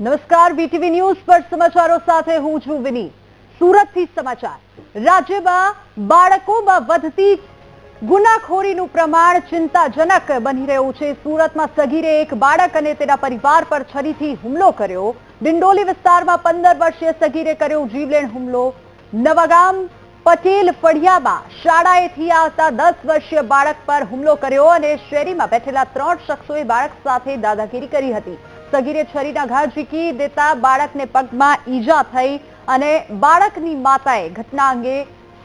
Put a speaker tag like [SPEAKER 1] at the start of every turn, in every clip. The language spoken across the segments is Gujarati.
[SPEAKER 1] નમસ્કાર બીટીવી ન્યૂઝ પર સમાચારો સાથે હું છું વિની સુરતથી સમાચાર. રાજ્યમાં બાળકોમાં વધતી ગુનાખોરીનું પ્રમાણ ચિંતાજનક બની રહ્યું છે. સુરતમાં સગીરે એક બાળક અને તેના પરિવાર પર છરીથી હુમલો કર્યો. ડિંડોલી વિસ્તારમાં પંદર વર્ષીય સગીરે કર્યો જીવલેણ હુમલો. નવાગામ, પટેલ ફળિયામાં શાળાએથી આવતા દસ વર્ષીય બાળક પર હુમલો કર્યો અને શેરીમાં બેઠેલા ત્રણ શખ્સોએ બાળક સાથે દાદાગીરી કરી હતી. સગીરે છરીના ઘા ઝીકી દેતા બાળકને પગમાં ઈજા થઈ અને બાળકની માતાએ ઘટના અંગે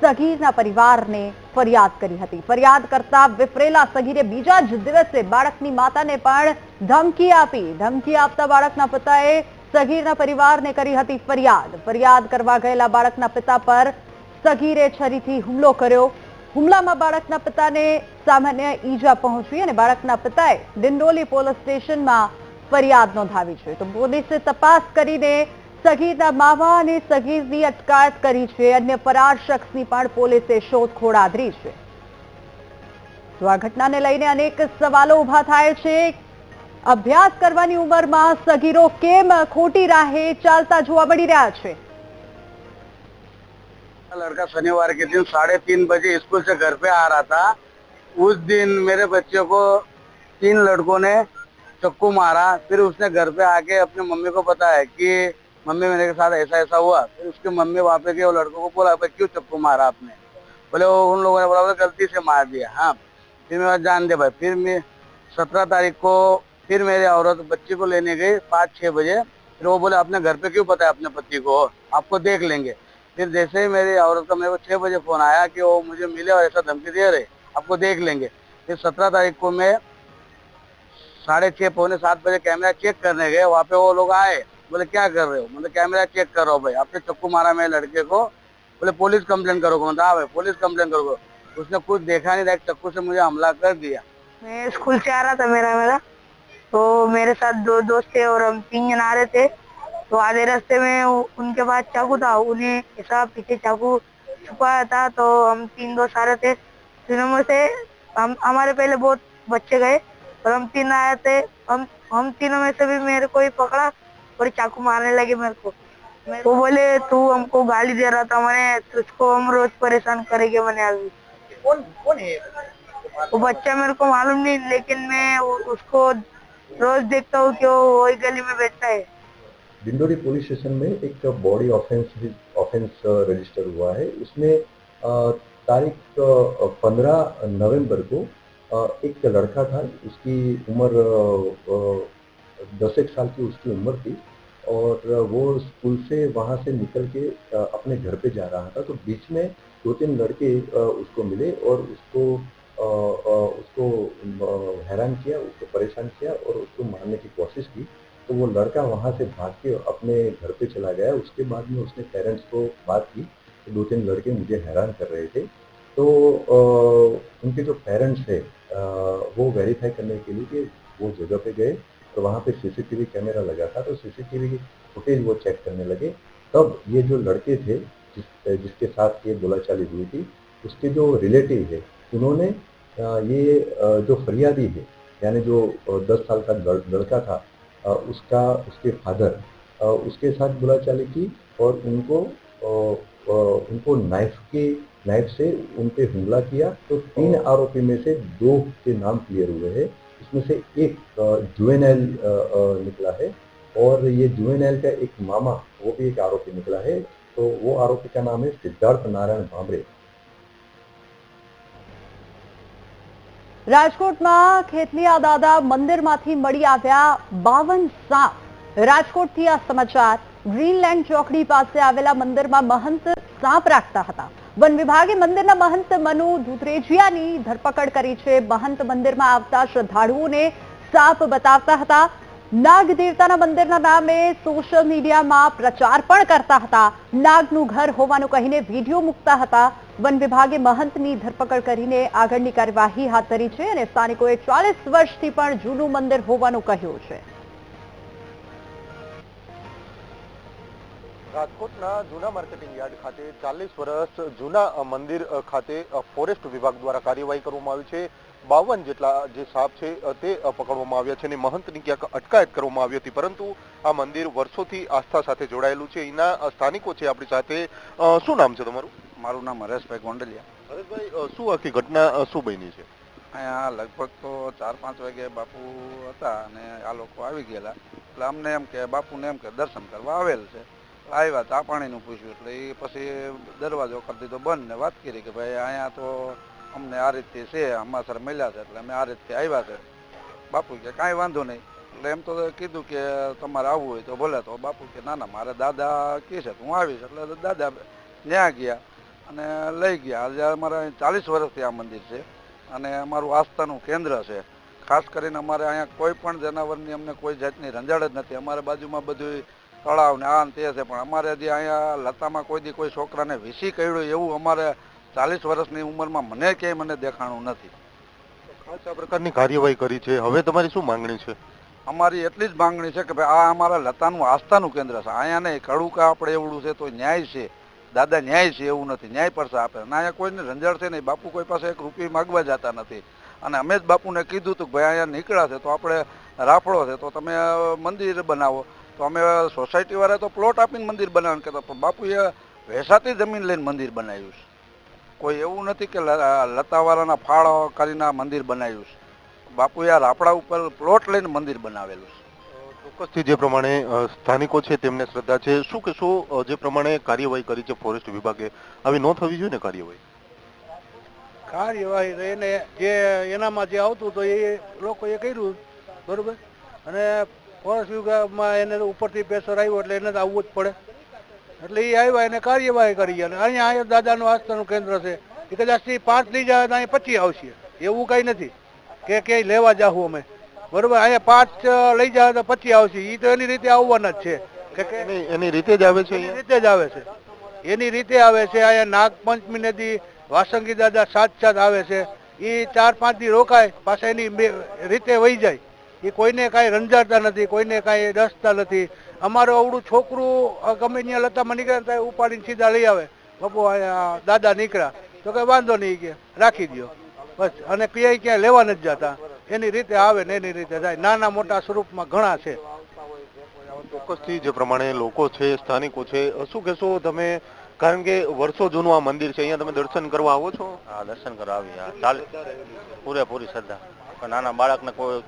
[SPEAKER 1] સગીરના પરિવારને ફરિયાદ કરી હતી. ફરિયાદ કરતા વિફરેલા સગીરે બીજા જ દિવસે બાળકની માતાને પણ ધમકી આપી. ધમકી આપતા બાળકના પિતાએ સગીરના પરિવારને કરી હતી ફરિયાદ. ફરિયાદ કરવા ગયેલા બાળકના પિતા પર સગીરે છરીથી હુમલો કર્યો. હુમલામાં બાળકના પિતાને સામાન્ય ઈજા પહોંચી અને બાળકના પિતાએ દિંડોલી પોલીસ સ્ટેશનમાં ફરિયાદ નોંધાવી છે તો પોલીસે તપાસ કરીને સગીરના મામા અને સગીરની અટકાયત કરી છે અન્ય ફરાર શખ્સની પણ પોલીસે શોધખોળ આદરી છે તો આ ઘટનાને લઈને અનેક સવાલો ઉભા થાય છે અભ્યાસ કરવાની ઉંમરમાં સગીરો કેમ ખોટી રાહે ચાલતા જોવા મળી રહ્યા છે
[SPEAKER 2] लड़का शनिवार के दिन साढ़े तीन बजे स्कूल से घर पे आ रहा था उस दिन मेरे बच्चे को तीन लड़कों ने चक्कू मारा फिर उसने घर पे आके अपने मम्मी को बताया कि मम्मी मेरे के साथ ऐसा ऐसा हुआ। फिर उसके मम्मी वहाँ पे गए वो लड़कों को बोला भाई क्यों चक्कू मारा आपने? बोले वो उन लोगों ने बोला "बोले, गलती से मार दिया। हाँ फिर मैं जान दे भाई। फिर मैं सत्रह तारीख को फिर मेरे औरत बच्ची को लेने गई पाँच छः बजे। फिर वो बोले अपने घर पे क्यों बताया अपने पति को? आपको देख लेंगे। फिर जैसे ही मेरी औरत का मेरे को छह बजे फ़ोन आया कि वो मुझे मिले और ऐसा धमकी दे रहे आपको देख लेंगे। फिर सत्रह तारीख को मैं साढ़े छह, पौने सात बजे कैमरा चेक करने गए, वहाँ पे वो लोग आए, बोले, क्या कर रहे हो? मतलब कैमरा चेक कर भाई, आपने चक्कू मारा मेरे लड़के को। बोले पुलिस कंप्लेन करोगे मतलब हाँ भाई पुलिस कंप्लेन करोगे उसने कुछ देखा नहीं डायरेक्ट चक्कू से मुझे हमला कर दिया।
[SPEAKER 3] मैं स्कूल से आ रहा था मेरा मेरा। तो मेरे साथ दो दोस्त थे और हम तीन जन आ रहे थे। तो आधे रास्ते में उनके पास चाकू था, उन्हें ऐसा पीछे चाकू छुपाया था तो हम तीन दोस्त आ रहे थे। तीनों में से हम, हमारे पहले बहुत बच्चे गए। और हम तीन आए थे। हम हम तीनों में से भी मेरे को ही पकड़ा और चाकू मारने लगे मेरे को। मेरे- वो बोले तू हमको गाली दे रहा था मैंने तुझको हम रोज परेशान करेंगे मैंने अभी
[SPEAKER 2] कौन कौन है?
[SPEAKER 3] वो बच्चा मेरे को मालूम नहीं लेकिन मैं उसको रोज देखता हूँ कि वो वही गली में बैठता है।
[SPEAKER 4] डिंडोरी पुलिस स्टेशन में एक बॉडी ऑफेंस ऑफेंस रजिस्टर हुआ है। उसमें तारीख पंद्रह नवंबर को एक लड़का था, उसकी उम्र दस एक साल की उसकी उम्र थी और वो स्कूल से वहाँ से निकल के अपने घर पे जा रहा था। तो बीच में दो तीन लड़के उसको मिले और उसको उसको हैरान किया, उसको परेशान किया और उसको मारने की कोशिश की। तो वो लड़का वहाँ से भाग के अपने घर पे चला गया। उसके बाद में उसने पेरेंट्स को बात कि। दो तीन लड़के मुझे हैरान कर रहे थे। तो उनके जो पेरेंट्स है वो वेरीफाई करने के लिए कि वो जगह पे गए और वहाँ पे सीसीटीवी कैमरा लगा था तो सीसीटीवी की फुटेज वो चेक करने लगे। तब ये जो लड़के थे, जिस, जिसके साथ ये बोलाचाली हुई थी, उसके जो रिलेटिव है, उन्होंने ये जो फरियादी है, यानी जो दस साल का लड़का था उसका, उसके फादर उसके साथ बोलाचाली की और उनको उनको नाइफ के नाइफ से उन पे हमला किया तो तीन आरोपी में से दो के नाम क्लियर हुए हैं इसमें से एक जुएनएल निकला है और ये जुएनएल का एक मामा वो भी एक आरोपी निकला है तो वो आरोपी का नाम है सिद्धार्थ नारायण भांबरे
[SPEAKER 1] રાજકોટમાં ખેતલિયા દાદા મંદિરમાંથી મળી આવ્યા બાવન સાપ રાજકોટથી આ સમાચાર ગ્રીનલેન્ડ ચોકડી પાસે આવેલા મંદિરમાં મહંત સાપ રાખતા હતા વન વિભાગે મંદિરના મહંત મનુ ધુતરેજિયાની ધરપકડ કરી છે. મહંત મંદિરમાં આવતા શ્રદ્ધાળુઓને સાપ બતાવતા હતા. નાગ દેવતાના મંદિરના નામે સોશિયલ મીડિયામાં પ્રચાર પણ કરતા હતા. નાગનું ઘર હોવાનું કહીને વીડિયો મૂકતા હતા. વન વિભાગે મહંતની ધરપકડ કરીને આગળની કાર્યવાહી હાથ ધરી છે અને સ્થાનિકોએ ચાલીસ વર્ષથી પણ જૂનું મંદિર હોવાનું કહ્યું છે.
[SPEAKER 5] રાજકોટના જૂના માર્કેટિંગ યાર્ડ ખાતે ચાલીસ વર્ષ જૂના મંદિર ખાતે ફોરેસ્ટ વિભાગ દ્વારા કાર્યવાહી કરવામાં આવી છે. બાવન જેટલા જે સાપ છે તે પકડવામાં આવ્યા છે અને મહંતની ક્યાંક અટકાયત કરવામાં આવી હતી. પરંતુ આ મંદિર વર્ષોથી આસ્થા સાથે જોડાયેલું છે. એના સ્થાનિકો છે આપણી સાથે. શું નામ છે તમારું?
[SPEAKER 6] મારું નામ હરેશભાઈ ગોંડલિયા.
[SPEAKER 5] હરેશભાઈ શું આખી ઘટના શું બની છે?
[SPEAKER 6] અહીંયા લગભગ તો ચાર પાંચ વાગે બાપુ હતા અને આ લોકો આવી ગયેલા. એટલે અમને એમ કે બાપુને એમ કે દર્શન કરવા આવેલ છે. આવ્યા તા પાણીનું પૂછ્યું, એટલે એ પછી દરવાજો કરી દીધો બંધ ને વાત કરી કે ભાઈ અહીંયા તો અમને આ રીતે છે અમાસર મળ્યા છે, એટલે અમે આ રીતે આવ્યા છે. બાપુ કે કાંઈ વાંધો નહીં. એટલે એમ તો કીધું કે તમારે આવવું હોય તો ભલે, તો બાપુ કે ના ના, મારે દાદા કહે છે હું આવીશ, એટલે દાદા ત્યાં ગયા અને લઈ ગયા. આજે અમારે ચાલીસ વર્ષથી આ મંદિર છે અને અમારું આસ્થાનું કેન્દ્ર છે. ખાસ કરીને અમારે અહીંયા કોઈ પણ જનાવરની અમને કોઈ જાતની રંજાડ જ નથી. અમારા બાજુમાં બધું તળાવ ને આ તે છે. પણ અમારે જે અહીંયા લતામાં કોઈ દી કોઈ છોકરાને વીસી કર્યું એવું અમારે ચાલીસ વર્ષની ઉંમરમાં મને ક્યાંય મને દેખાણું નથી.
[SPEAKER 5] ખાસ આ પ્રકારની કાર્યવાહી કરી છે. હવે તમારી શું માંગણી છે?
[SPEAKER 6] અમારી એટલી જ માંગણી છે કે ભાઈ આ અમારા લતાનું આસ્થાનું કેન્દ્ર છે. અહીંયા નહીં કડુકા આપણે એવડું છે તો ન્યાય છે. દાદા ન્યાય છે એવું નથી. ન્યાય પર આપે ના અહીંયા કોઈને રંજાડ છે નહીં. બાપુ કોઈ પાસે એક રૂપી માગવા જતા નથી. અને અમે જ બાપુને કીધું હતું કે ભાઈ અહીંયા નીકળ્યા છે તો આપણે રાફડો છે. તો તમે મંદિર બનાવો. તો અમે સોસાયટી વાળા તો પ્લોટ આપીને મંદિર બનાવવાનું કહેતા પણ બાપુએ વેસાતી જમીન લઈને મંદિર બનાવ્યું છે. કોઈ એવું નથી કે લતાવાળાના ફાળો કરીને આ મંદિર બનાવ્યું છે. બાપુએ આ રાપડા ઉપર પ્લોટ લઈને મંદિર બનાવેલું છે.
[SPEAKER 5] ચોક્કસથી જે પ્રમાણે સ્થાનિકો છે તેમને શ્રદ્ધા છે. શું કે શું જે પ્રમાણે કાર્યવાહી કરી છે ફોરેસ્ટ વિભાગે? આવી ન થવી જોઈએ ને કાર્યવાહી?
[SPEAKER 7] કાર્યવાહી એને જે એનામાં જે આવતું તો એ લોકોએ કર્યું બરોબર? અને ફોરેસ્ટ વિભાગમાં એને ઉપરથી પ્રેશર આવ્યું એટલે એને આવવું જ પડે. એટલે એ આવ્યા એને કાર્યવાહી કરી અને અહીંયા અહીંયા દાદાનું આસ્થાનું કેન્દ્ર છે. એ કદાચથી પાંચ લઈ જાય તો અહીંયા પછી આવશે. એવું કંઈ નથી કે ક્યાંય લેવા જાહું અમે. બરોબર અહીંયા પાંચ લઈ જાય તો પછી આવશે. એ તો એની રીતે આવવાના જ છે. કે
[SPEAKER 5] એની રીતે જ આવે છે
[SPEAKER 7] એની રીતે જ આવે છે. એની રીતે આવે છે. અહીંયા નાગપંચમી નદી વાસંગી દાદા સાત સાત આવે છે. એ ચાર પાંચ દી રોકાય પાછા એની રીતે વહી જાય. એ કોઈને કાંઈ રંજાડતા નથી કોઈને કાંઈ રસતા નથી. અમારું અવડું છોકરું ગમે ત્યાં લતામાં નીકળે ત્યાં ઉપાડીને સીધા લઈ આવે. બાપુ અહીંયા દાદા નીકળ્યા. તો કે વાંધો નહીં કે રાખી દો બસ અને ક્યાંય ક્યાંય લેવા નથી જતા. એની રીતે આવે ને એની રીતે જાય. નાના મોટા સ્વરૂપમાં ઘણા છે.
[SPEAKER 5] ચોક્કસથી જે પ્રમાણે લોકો છે સ્થાનિકો છે શું કહેશો તમે? કારણ કે વર્ષો જૂનું આ મંદિર છે. અહીંયા તમે દર્શન કરવા આવો છો?
[SPEAKER 8] હા દર્શન કરવા આવી હા ચાલે. પૂરેપૂરી શ્રદ્ધા. પણ નાના બાળકને કોઈ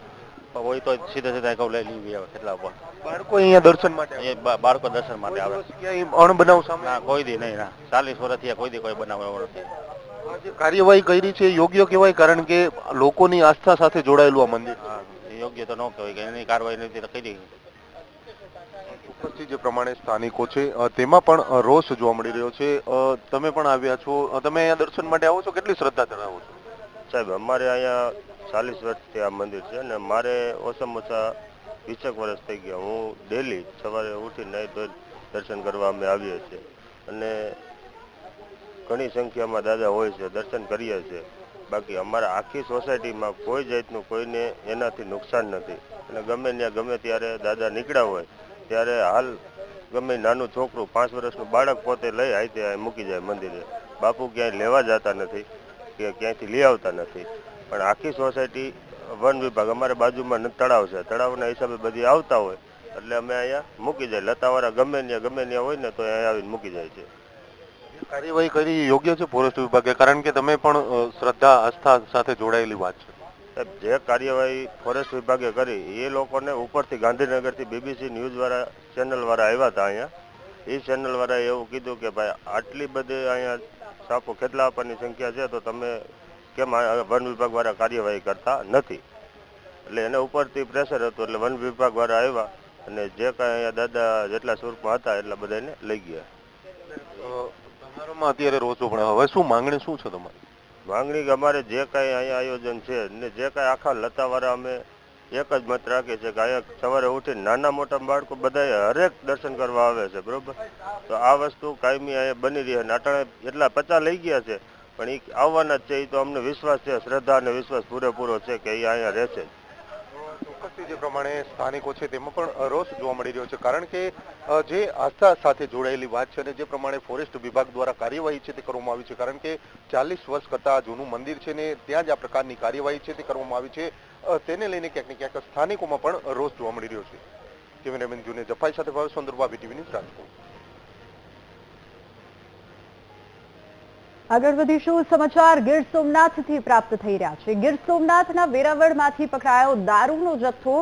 [SPEAKER 8] હોય તો સીધે સીધા કહું લઈ લેવી આવે કેટલા ઉપર.
[SPEAKER 5] બાળકો અહીંયા દર્શન માટે
[SPEAKER 8] એ બાળકો દર્શન માટે આવે.
[SPEAKER 5] દિવસ ક્યાંય સામે
[SPEAKER 8] ના કોઈ દી નહીં ના. ચાલીસ વર્ષથી કોઈ દી કોઈ બનાવ એવો નથી.
[SPEAKER 5] કાર્યવાહી કરી છે યોગ્ય કહેવાય કારણ કે લોકોની આસ્થા સાથે જોડાયેલું આ મંદિર
[SPEAKER 8] યોગ્ય તો ન કહેવાય કે એની કાર્યવાહી નથી કરી
[SPEAKER 5] ચોક્કસથી જે પ્રમાણે સ્થાનિકો છે તેમાં પણ રોષ જોવા મળી રહ્યો છે. તમે પણ આવ્યા છો. તમે અહીંયા દર્શન માટે આવો છો? કેટલી શ્રદ્ધા ધરાવો છો?
[SPEAKER 9] સાહેબ અમારે અહીંયા ચાલીસ વર્ષથી આ મંદિર છે અને મારે ઓછામાં ઓછા વીસેક વર્ષ થઈ ગયા. હું ડેલી સવારે ઉઠી નહીં ધોઈ દર્શન કરવા અમે આવીએ છીએ. અને ઘણી સંખ્યામાં દાદા હોય છે, દર્શન કરીએ છીએ. બાકી અમારા આખી સોસાયટીમાં કોઈ જાતનું કોઈને એનાથી નુકસાન નથી. અને ગમે ત્યાં ગમે ત્યારે દાદા નીકળ્યા હોય, ત્યારે હાલ ગમે નાનું છોકરું પાંચ વર્ષનું બાળક પોતે લઈ આવી ત્યાં મૂકી જાય મંદિરે. બાપુ ક્યાંય લેવા જતા નથી કે ક્યાંયથી લઈ આવતા નથી. પણ આખી સોસાયટી વન વિભાગ અમારે બાજુમાં તળાવ છે. તળાવના હિસાબે બધી આવતા હોય એટલે અમે અહીંયા મૂકી જાય. લતાવાળા ગમે ત્યાં ગમે ત્યાં હોય ને તો અહીંયા આવીને મૂકી જાય છે.
[SPEAKER 5] કાર્યવાહી કરી યોગ્ય છે ફોરેસ્ટ વિભાગે? કારણ કે તમે પણ શ્રદ્ધા આસ્થા સાથે જોડાયેલી વાત છે.
[SPEAKER 9] જે કાર્યવાહી ફોરેસ્ટ વિભાગે કરી એ લોકોને ઉપરથી ગાંધીનગરથી બીબીસી ન્યૂઝવાળા ચેનલવાળા આવ્યા હતા અહીંયા. એ ચેનલવાળાએ એવું કીધું કે ભાઈ આટલી બધી અહીંયા સાપો કેટલા આપવાની સંખ્યા છે? તો તમે કેમ વન વિભાગ વાળા કાર્યવાહી કરતા નથી. એટલે એને ઉપરથી પ્રેશર હતું એટલે વન વિભાગ વાળા આવ્યા અને જે કાંઈ દાદા જેટલા સ્વરૂપમાં હતા એટલા બધાને લઈ ગયા.
[SPEAKER 5] તમારામાં અત્યારે રોજો પણ હવે શું માંગણી શું છે તમારી?
[SPEAKER 9] માંગણી કે અમારે જે કાંઈ અહીંયા આયોજન છે ને જે કાંઈ આખા લતાવાળા અમે એક જ મત રાખીએ છીએ કે અહીંયા સવારે ઉઠીને નાના મોટા બાળકો બધા હરેક દર્શન કરવા આવે છે બરોબર? તો આ વસ્તુ કાયમી અહીંયા બની રહી છે. અને અટાણે એટલા પચા લઈ ગયા છે પણ એ આવવાના જ છે એ તો અમને વિશ્વાસ છે, શ્રદ્ધા અને વિશ્વાસ પૂરેપૂરો છે કે એ અહીંયા રહેશે.
[SPEAKER 5] ચોક્કસથી જે પ્રમાણે સ્થાનિકો છે તેમાં પણ રોષ જોવા મળી રહ્યો છે. કારણ કે જે આસ્થા સાથે જોડાયેલી વાત છે અને જે પ્રમાણે ફોરેસ્ટ વિભાગ દ્વારા કાર્યવાહી છે તે કરવામાં આવી છે. કારણ કે ચાલીસ વર્ષ કરતા જૂનું મંદિર છે ને ત્યાં જ આ પ્રકારની કાર્યવાહી છે તે કરવામાં આવી છે. તેને લઈને ક્યાંક ને ક્યાંક સ્થાનિકોમાં પણ રોષ જોવા મળી રહ્યો છે. કેમેરામેન જુને જફાઈ સાથે ભાવેશ ચંદ્રબા ટીવી ન્યૂઝ રાજકોટ.
[SPEAKER 1] આગળ વધીશું સમાચાર? ગીર સોમનાથથી પ્રાપ્ત થઈ રહ્યા છે. ગીર સોમનાથના વેરાવળમાંથી પકડાયો દારૂનો જથ્થો.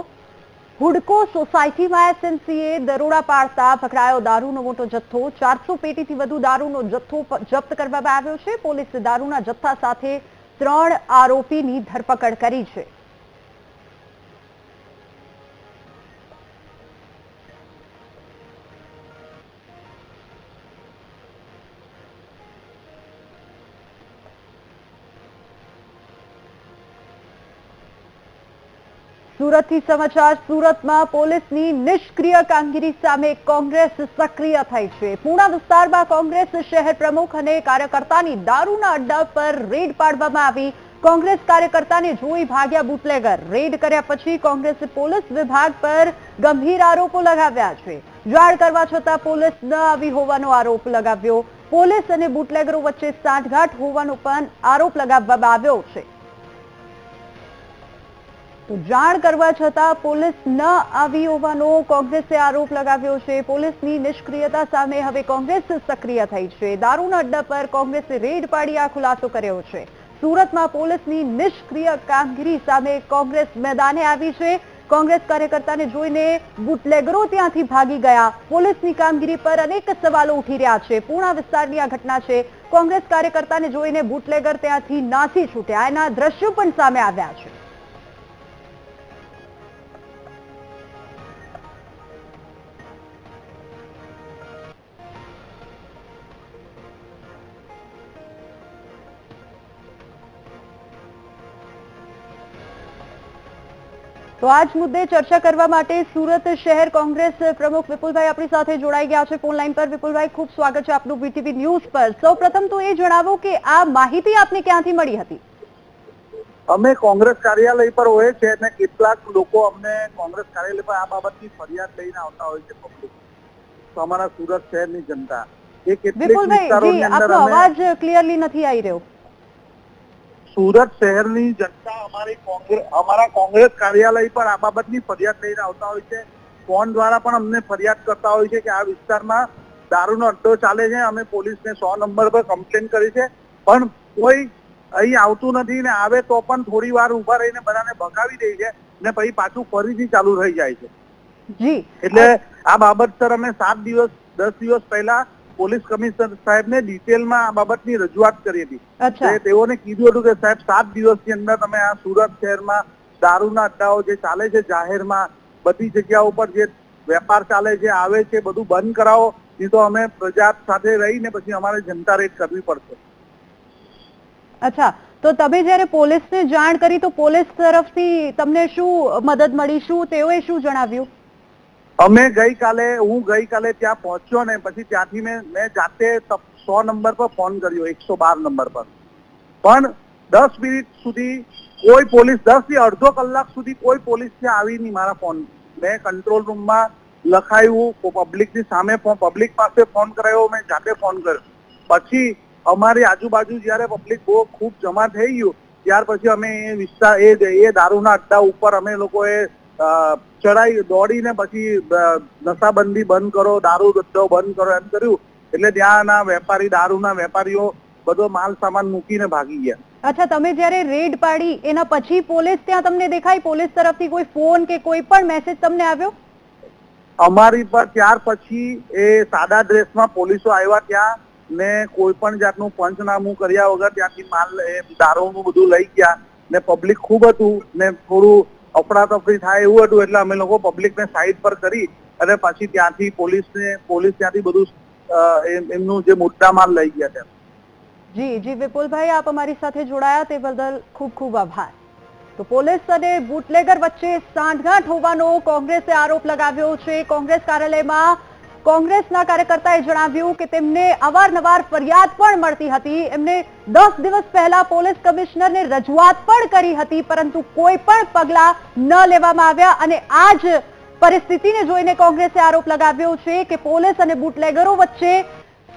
[SPEAKER 1] હુડકો સોસાયટીમાં એસએમસીએ દરોડા પાડતા પકડાયો દારૂનો મોટો જથ્થો. ચારસો પેટીથી વધુ દારૂનો જથ્થો જપ્ત કરવામાં આવ્યો છે. પોલીસે દારૂના જથ્થા સાથે ત્રણ આરોપીની ધરપકડ કરી છે. સુરતથી સમાચાર, સુરતમાં પોલીસની નિષ્ક્રિય કામગીરી સામે કોંગ્રેસ સક્રિય થઈ છે. પૂર્ણા વિસ્તારમાં કોંગ્રેસ શહેર પ્રમુખ અને કાર્યકર્તાની દારૂના અડ્ડા પર રેડ પાડવામાં આવી. કોંગ્રેસ કાર્યકર્તાને જોઈ ભાગ્યા બુટલેગર. રેડ કર્યા પછી કોંગ્રેસે પોલીસ વિભાગ પર ગંભીર આરોપો લગાવ્યા છે. જાણ કરવા છતાં પોલીસ ન આવી હોવાનો આરોપ લગાવ્યો. પોલીસ અને બુટલેગરો વચ્ચે સાંઠગાંઠ હોવાનો પણ આરોપ લગાવવામાં આવ્યો છે. તો જાણ કરવા છતાં પોલીસ ન આવી હોવાનો કોંગ્રેસે આરોપ લગાવ્યો છે. પોલીસની નિષ્ક્રિયતા સામે હવે કોંગ્રેસ સક્રિય થઈ છે. દારૂના અડ્ડા પર કોંગ્રેસે રેડ પાડી આ ખુલાસો કર્યો છે. સુરતમાં પોલીસની નિષ્ક્રિય કામગીરી સામે કોંગ્રેસ મેદાને આવી છે. કોંગ્રેસ કાર્યકર્તાને જોઈને બુટલેગરો ત્યાંથી ભાગી ગયા. પોલીસની કામગીરી પર અનેક સવાલો ઉઠી રહ્યા છે. પૂર્ણા વિસ્તારની આ ઘટના છે. કોંગ્રેસ કાર્યકર્તાને જોઈને બુટલેગર ત્યાંથી નાસી છૂટ્યા. એના દ્રશ્યો પણ સામે આવ્યા છે. તો આજ મુદ્દે ચર્ચા કરવા માટે સુરત શહેર કોંગ્રેસ પ્રમુખ વિપુલભાઈ આપણી સાથે જોડાઈ ગયા છે. ફોન લાઈન પર વિપુલભાઈ ખૂબ સ્વાગત છે આપનું બીટીવી ન્યૂઝ પર. સૌપ્રથમ તો એ જણાવો કે આ માહિતી આપને ક્યાંથી મળી હતી?
[SPEAKER 10] અમે કોંગ્રેસ કાર્યાલય પર હોય છે અને કેટલાક લોકો અમને કોંગ્રેસ કાર્યાલય પર આ બાબતની ફરિયાદ લઈને આવતા હોય છે પબ્લિક તો અમારા સુરત શહેરની જનતા. એ કેટલીક
[SPEAKER 1] વિપુલભાઈ આપનો અવાજ ક્લિયરલી નથી આવી રહ્યો.
[SPEAKER 10] સુરત શહેરની જનતા અમારી કોંગ્રેસ અમારા કોંગ્રેસ કાર્યાલય પર આ બાબતની ફરિયાદ લઈને આવતા હોય છે. ફોન દ્વારા પણ અમને ફરિયાદ કરતા હોય છે કે આ વિસ્તારમાં દારૂનો અડ્ડો ચાલે છે. અમે પોલીસને સો નંબર પર કમ્પ્લેન કરી છે. પણ કોઈ અહીં આવતું નથી ને આવે તો પણ થોડી વાર ઊભા રહીને બધાને ભગાવી દે છે ને પછી પાછું ફરીથી ચાલુ થઈ જાય છે.
[SPEAKER 1] જી.
[SPEAKER 10] એટલે આ બાબત સર અમે સાત દિવસ દસ દિવસ પહેલા પોલીસ કમિશનર સાહેબને ડિટેલમાં આ બાબતની રજૂઆત કરી હતી. તેઓને કીધું હતું કે સાહેબ સાત દિવસની અંદર તમે આ સુરત શહેરમાં દારૂના અડ્ડાઓ જે ચાલે છે જાહેરમાં બધી જગ્યા ઉપર જે વેપાર ચાલે છે આવે છે બધું બંધ કરાવો નહીં તો અમે પ્રજા સાથે રહીને પછી અમારે જનતા રેટ કરવી પડશે.
[SPEAKER 1] અચ્છા તો તમે જ્યારે પોલીસને જાણ કરી તો પોલીસ તરફથી તમને શું મદદ મળી? શું તેઓએ શું જણાવ્યું?
[SPEAKER 10] અમે ગઈકાલે, હું ગઈકાલે ત્યાં પહોંચ્યો ને પછી ત્યાંથી મેં મેં જાતે સો નંબર પર ફોન કર્યો, એકસો બાર નંબર પર. પણ દસ મિનિટ સુધી કોઈ પોલીસ, દસથી અડધો કલાક સુધી કોઈ પોલીસ ત્યાં આવી નહીં મારા ફોન. મેં કંટ્રોલ રૂમમાં લખાયું પબ્લિકની સામે પબ્લિક પાસે ફોન કરાયો, મેં જાતે ફોન કર્યો. પછી અમારી આજુબાજુ જ્યારે પબ્લિક બહુ ખૂબ જમા થઈ ગયું, ત્યાર પછી અમે એ વિસ્તાર એ દારૂના અડ્ડા ઉપર અમે લોકોએ ચડાઈ દોડીને પછી નશાબંધી બંધ કરો દારૂ ધંધો બંધ કરો એમ કર્યું. એટલે ત્યાંના વેપારી દારૂના વેપારીઓ બધો માલ સામાન મૂકીને ભાગી ગયા.
[SPEAKER 1] અચ્છા તમે જ્યારે રેડ પાડી એના પછી પોલીસ ત્યાં તમને દેખાઈ? પોલીસ તરફથી કોઈ ફોન કે કોઈ પણ મેસેજ તમને આવ્યો?
[SPEAKER 10] અમારી પર ત્યાર પછી એ સાદા ડ્રેસમાં પોલીસો આવ્યા ત્યાં ને કોઈ પણ જાતનું પંચનામું કર્યા વગર ત્યાંથી માલ એ દારૂનું બધું લઈ ગયા. ને પબ્લિક ખૂબ હતું ને થોડું અફડાતફડી થાય એવું હતું, એટલે અમે લોકો પબ્લિકને સાઈડ પર કરી અને પછી ત્યાંથી પોલીસને, પોલીસ ત્યાંથી બધું એમનું જે મુદ્દા માલ લઈ ગયા ત્યાં
[SPEAKER 1] જી જી, વિપુલભાઈ, આપ અમારી સાથે જોડાયા તે બદલ ખૂબ ખૂબ આભાર. તો પોલીસ અને બુટલેગર વચ્ચે સાંઠગાંઠ હોવાનો કોંગ્રેસે આરોપ લગાવ્યો છે. કોંગ્રેસ કાર્યાલયમાં કોંગ્રેસના કાર્યકર્તાએ જણાવ્યું કે તેમને અવારનવાર ફરિયાદ પણ મળતી હતી. એમને દસ દિવસ પહેલા પોલીસ કમિશનરને રજૂઆત પણ કરી હતી, પરંતુ કોઈ પણ પગલા ન લેવામાં આવ્યા અને આ જ પરિસ્થિતિને જોઈને કોંગ્રેસે આરોપ લગાવ્યો છે કે પોલીસ અને બુટલેગરો વચ્ચે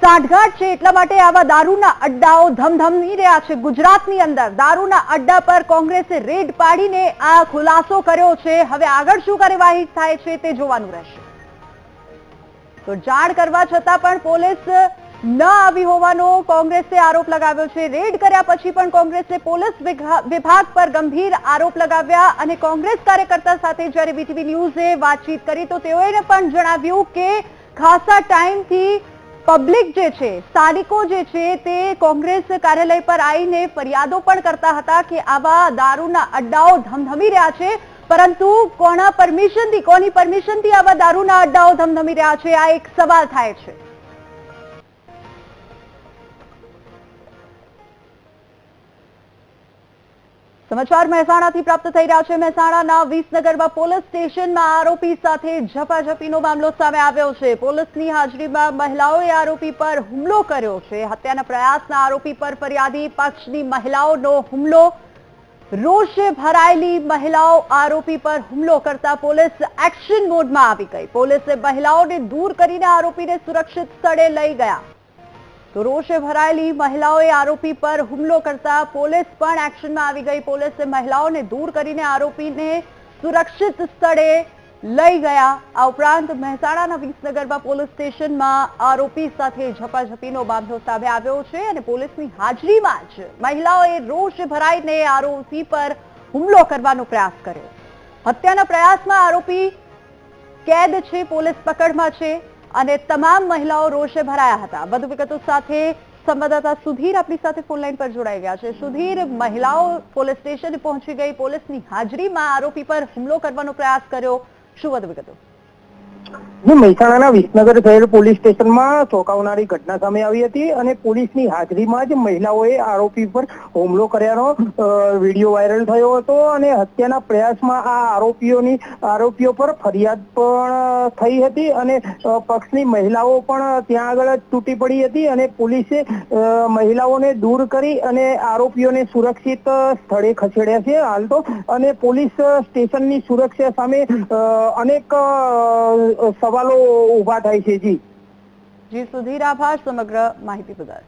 [SPEAKER 1] સાંઠગાંઠ છે એટલા માટે આવા દારૂના અડ્ડાઓ ધમધમી રહ્યા છે ગુજરાતની અંદર. દારૂના અડ્ડા પર કોંગ્રેસે રેડ પાડીને આ ખુલાસો કર્યો છે. હવે આગળ શું કાર્યવાહી થાય છે તે જોવાનું રહેશે. તો જાણ કરવા છતાં પણ પોલીસ ન આવી હોવાનો કોંગ્રેસે આરોપ લગાવ્યો છે. રેડ કર્યા પછી પણ કોંગ્રેસે પોલીસ વિભાગ પર ગંભીર આરોપ લગાવ્યા અને કોંગ્રેસ કાર્યકર્તા સાથે જ્યારે વીટીવી ન્યૂઝે વાતચીત કરી તો તેઓએ પણ જણાવ્યું કે ખાસા ટાઈમથી પબ્લિક જે છે, સ્થાનિકો જે છે તે કોંગ્રેસ કાર્યાલય પર આવીને ફરિયાદો પણ કરતા હતા કે આવા દારૂના અડ્ડાઓ ધમધમી રહ્યા છે. પરંતુ કોના પરમિશનથી, કોની પરમિશનથી આવા દારૂના અડ્ડાઓ ધમધમી રહ્યા છે? આ એક સવાલ થાય છે. સમાચાર મહેસાણાથી પ્રાપ્ત થઈ રહ્યા છે. મહેસાણાના વિસનગરમાં પોલીસ સ્ટેશનમાં આરોપી સાથે ઝપાઝપીનો મામલો સામે આવ્યો છે. પોલીસની હાજરીમાં મહિલાઓએ આરોપી પર હુમલો કર્યો છે. હત્યાના પ્રયાસના આરોપી પર ફરિયાદી પક્ષની મહિલાઓનો હુમલો રોષે ભરાયેલી મહિલાઓ આરોપી પર હુમલો કરતા પોલીસ એક્શન મોડમાં આવી ગઈ પોલીસે મહિલાઓને દૂર કરીને આરોપીને સુરક્ષિત સ્થળે લઈ ગયા તો રોષે ભરાયેલી મહિલાઓએ આરોપી પર હુમલો કરતા પોલીસ પણ એક્શનમાં આવી ગઈ પોલીસે મહિલાઓને દૂર કરીને આરોપીને સુરક્ષિત સ્થળે લઈ ગયા. આ ઉપરાંત મહેસાણાના વિસનગરમાં પોલીસ સ્ટેશનમાં આરોપી સાથે ઝપાઝપીનો મામલો સામે આવ્યો છે અને પોલીસની હાજરીમાં જ મહિલાઓએ રોષ ભરાઈને આરોપી પર હુમલો કરવાનો પ્રયાસ કર્યો. હત્યાના પ્રયાસમાં આરોપી કેદ છે, પોલીસ પકડમાં છે અને તમામ મહિલાઓ રોષે ભરાયા હતા. વધુ વિગતો સાથે સંવાદદાતા સુધીર આપણી સાથે ફોન લાઈન પર જોડાઈ ગયા છે. સુધીર, મહિલાઓ પોલીસ સ્ટેશન પહોંચી ગઈ. પોલીસની હાજરીમાં આરોપી પર હુમલો કરવાનો પ્રયાસ કર્યો. શું વધુ વિગતો
[SPEAKER 11] જે મહેસાણાના વિસનગર શહેર પોલીસ સ્ટેશનમાં ચોંકાવનારી ઘટના સામે આવી હતી અને પોલીસની હાજરીમાં જ મહિલાઓએ આરોપી પર હુમલો કર્યાનો વીડિયો વાયરલ થયો હતો અને હત્યાના પ્રયાસમાં આ આરોપીઓની, આરોપીઓ પર ફરિયાદ પણ થઈ હતી અને પક્ષની મહિલાઓ પણ ત્યાં આગળ તૂટી પડી હતી અને પોલીસે મહિલાઓને દૂર કરી અને આરોપીઓને સુરક્ષિત સ્થળે ખસેડ્યા છે હાલ તો. અને પોલીસ સ્ટેશનની સુરક્ષા સામે અનેક સવાલો ઊભા થાય છે જી.
[SPEAKER 1] જી સુધીર આભાર, સમગ્ર માહિતી બદલ.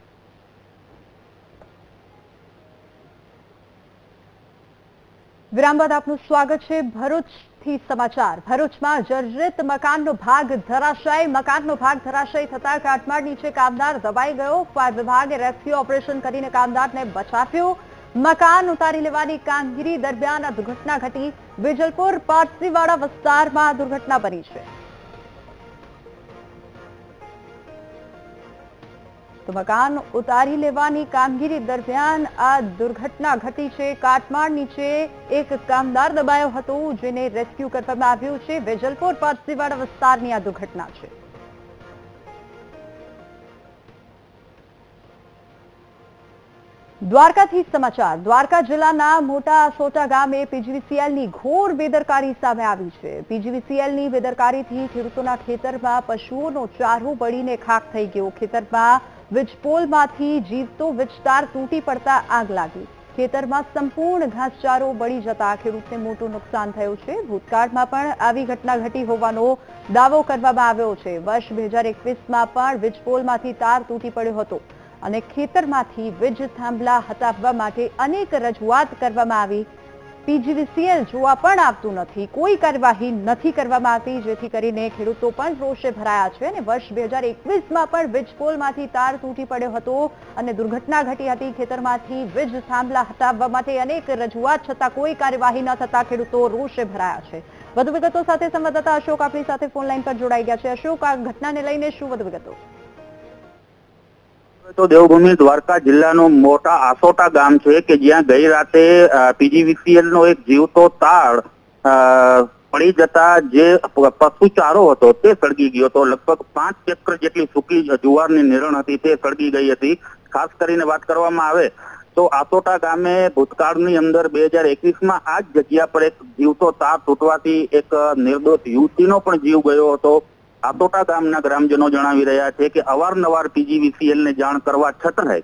[SPEAKER 1] વિરામ બાદ આપનું સ્વાગત છે ભરૂચથી સમાચાર. ભરૂચમાં જર્જરિત મકાનનો ભાગ ધરાશાય, મકાનનો ભાગ ધરાશાય થતા કાટમાળ નીચે કામદાર દબાઈ ગયો. ફાયર વિભાગે રેસ્ક્યુ ઓપરેશન કરીને કામદારને બચાવ્યો. મકાન ઉતારી લેવાની કામગીરી દરમિયાન આ દુર્ઘટના ઘટી વિજલપુર પારસીવાડા વિસ્તારમાં દુર્ઘટના બની છે. તો મકાન ઉતારી લેવાની કામગીરી દરમિયાન આ દુર્ઘટના ઘટી છે. કાટમાળ નીચે એક કામદાર દબાયો હતો જેને રેસ્ક્યુ કરવામાં આવ્યું છે. વેજલપુર પારસીવાડા વિસ્તારની આ દુર્ઘટના છે. દ્વારકાથી સમાચાર. દ્વારકા જિલ્લાના મોટા સોટા ગામે પીજીવીસીએલની ઘોર બેદરકારી સામે આવી છે. પીજીવીસીએલની બેદરકારીથી ખેડૂતોના ખેતરમાં પશુઓનો ચારો બળીને ખાક થઈ ગયો. ખેતરમાં વીજપોલમાંથી જીવતો વીજતાર તૂટી પડતા આગ લાગી. ખેતરમાં સંપૂર્ણ ઘાસચારો બળી જતા ખેડૂતને મોટું નુકસાન થયું છે. ભૂતકાળમાં પણ આવી ઘટના ઘટી હોવાનો દાવો કરવામાં આવ્યો છે. વર્ષ બે હજાર એકવીસમાં પણ વીજપોલમાંથી તાર તૂટી પડ્યો હતો અને ખેતરમાંથી વીજ થાંભલા હટાવવા માટે અનેક રજૂઆત કરવામાં આવી પીજીવીસીએલ જોવા પણ આવતું નથી. કોઈ કાર્યવાહી નથી કરવામાં આવતી, જેથી કરીને ખેડૂતો પણ રોષે ભરાયા છે અને વર્ષ બે હજાર એકવીસમાં પણ વીજપોલમાંથી તાર તૂટી પડ્યો હતો અને દુર્ઘટના ઘટી હતી. ખેતરમાંથી વીજ થાંભલા હટાવવા માટે અનેક રજૂઆત છતાં કોઈ કાર્યવાહી ન થતા ખેડૂતો રોષે ભરાયા છે. વધુ વિગતો સાથે સંવાદદાતા અશોક આપણી સાથે ફોન લાઈન પર જોડાઈ ગયા છે. અશોક, આ ઘટનાને લઈને શું વધુ વિગતો?
[SPEAKER 12] તો દેવભૂમિ દ્વારકા જિલ્લાનો મોટા આસોટા ગામ છે કે જ્યાં ગઈ રાતે પીજીવીસીએલ નો એક જીવતો તાળ પડી જતા જે પશુ ચારો હતો તે સળગી ગયો હતો. લગભગ પાંચ ચક્ર જેટલી સૂકી જુવારની નિરણ હતી તે સળગી ગઈ હતી. ખાસ કરીને વાત કરવામાં આવે તો આસોટા ગામે ભૂતકાળની અંદર બે હજાર એકવીસમાં આ જ જગ્યા પર એક જીવતો તાર તૂટવાથી એક નિર્દોષ યુવતીનો પણ જીવ ગયો હતો. આતોટા ગામના ગ્રામજનો જણાવી રહ્યા છે કે અવારનવાર પીજીવીસીએલને જાણ કરવા છતાંય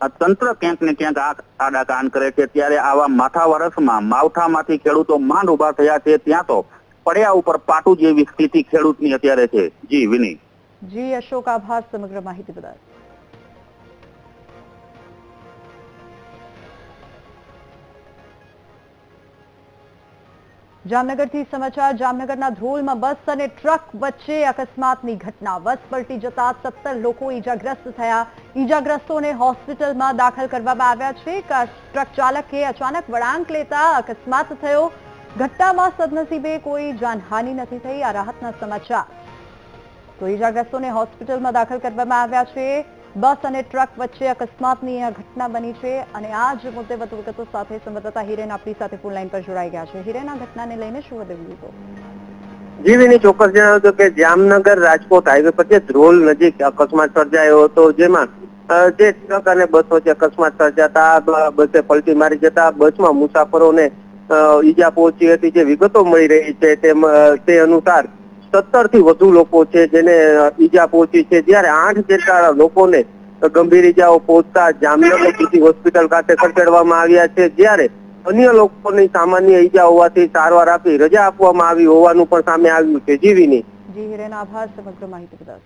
[SPEAKER 12] આ તંત્ર ક્યાંક ને ક્યાંક આડા કાન કરે છે. ત્યારે આવા માથા વરસમાં માવઠામાંથી ખેડૂતો માંડ ઊભા થયા છે. ત્યાં તો પડ્યા ઉપર પાટું જેવી સ્થિતિ ખેડૂતની અત્યારે છે. જી વિની
[SPEAKER 1] જી, અશોક, આભાર. સમગ્ર માહિતી બદલ. જામનગરથી સમાચાર, જામનગરના ધ્રોલમાં બસ અને ટ્રક વચ્ચે અકસ્માતની ઘટના. બસ પલટી જતા સત્તર લોકો ઈજાગ્રસ્ત થયા. ઈજાગ્રસ્તોને હોસ્પિટલમાં દાખલ કરવામાં આવ્યા છે. ટ્રક ચાલકે અચાનક વળાંક લેતા અકસ્માત થયો. ઘટનામાં સદનસીબે કોઈ જાનહાનિ નથી થઈ. આ રાહતના સમાચાર. તો ઈજાગ્રસ્તોને હોસ્પિટલમાં દાખલ કરવામાં આવ્યા છે. બસ અને ટ્રક વચ્ચે અકસ્માતની ઘટના બની છે અને આ જ મુદ્દે વધુ વિગતો સાથે સંવાદદાતા હિરેન આપણી સાથે ફોન લાઈન પર જોડાઈ ગયા છે. હિરેન, આ ઘટનાને લઈને શું વધુ વિગતો?
[SPEAKER 13] જીવીની ચોક્કસ જણાવ્યું હતું કે જામનગર રાજકોટ હાઈવે પર જે ધ્રોલ નજીક અકસ્માત સર્જાયો હતો, જેમાં જે ટ્રક અને બસ વચ્ચે અકસ્માત સર્જાતા બસે પલટી મારી જતા બસમાં મુસાફરોને ઈજા પહોંચી હતી. જે વિગતો મળી રહી છે તે અનુસાર સત્તરથી વધુ લોકો છે જેને ઈજા પહોંચી છે. જ્યારે આઠ જેટલા લોકોને ગંભીર ઈજાઓ પહોંચતા જામનગર બીજી હોસ્પિટલ ખાતે ખસેડવામાં આવ્યા છે. જ્યારે અન્ય લોકોની સામાન્ય ઈજા હોવાથી સારવાર આપી રજા આપવામાં આવી હોવાનું પણ સામે આવ્યું છે. જીવીની
[SPEAKER 1] જી આભાર. સમગ્ર માહિતી બદલ